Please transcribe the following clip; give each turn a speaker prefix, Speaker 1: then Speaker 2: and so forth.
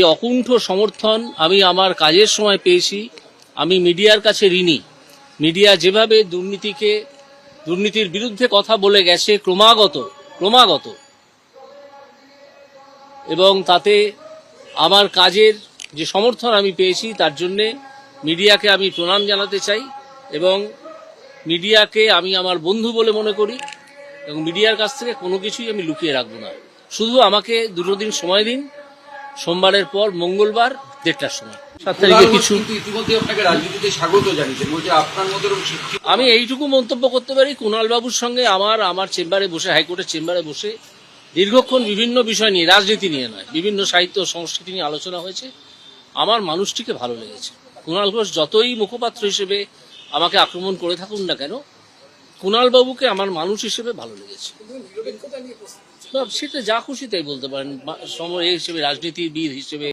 Speaker 1: এই অকুণ্ঠ সমর্থন আমি আমার কাজের সময় পেয়েছি। আমি মিডিয়ার কাছে ঋণী। মিডিয়া যেভাবে দুর্নীতিকে, দুর্নীতির বিরুদ্ধে কথা বলে গেছে ক্রমাগত ক্রমাগত। এবং তাতে আমার কাজের যে সমর্থন আমি পেয়েছি, তার জন্যে মিডিয়াকে আমি প্রণাম জানাতে চাই এবং মিডিয়াকে আমি আমার বন্ধু বলে মনে করি এবং মিডিয়ার কাছ থেকে কোনো কিছুই আমি লুকিয়ে রাখব না। শুধু আমাকে দুটো দিন সময় দিন সোমবারের পর মঙ্গলবার দেড়টার সময়। সাত তারিখে কিছু আমি এইটুকু মন্তব্য করতে পারি বাবুর সঙ্গে আমার আমার চেম্বারে বসে হাইকোর্টের চেম্বারে বসে দীর্ঘক্ষণ বিভিন্ন বিষয় নিয়ে রাজনীতি নিয়ে নয় বিভিন্ন সাহিত্য সংস্কৃতি নিয়ে আলোচনা হয়েছে। আমার মানুষটিকে ভালো লেগেছে। কুণাল ঘোষ যতই মুখপাত্র হিসেবে আমাকে আক্রমণ করে থাকুন না কেন কুণাল বাবুকে আমার মানুষ হিসেবে ভালো লেগেছে। সেটা যা খুশি তাই বলতে পারেন। সময় হিসেবে রাজনীতিবিদ হিসেবে।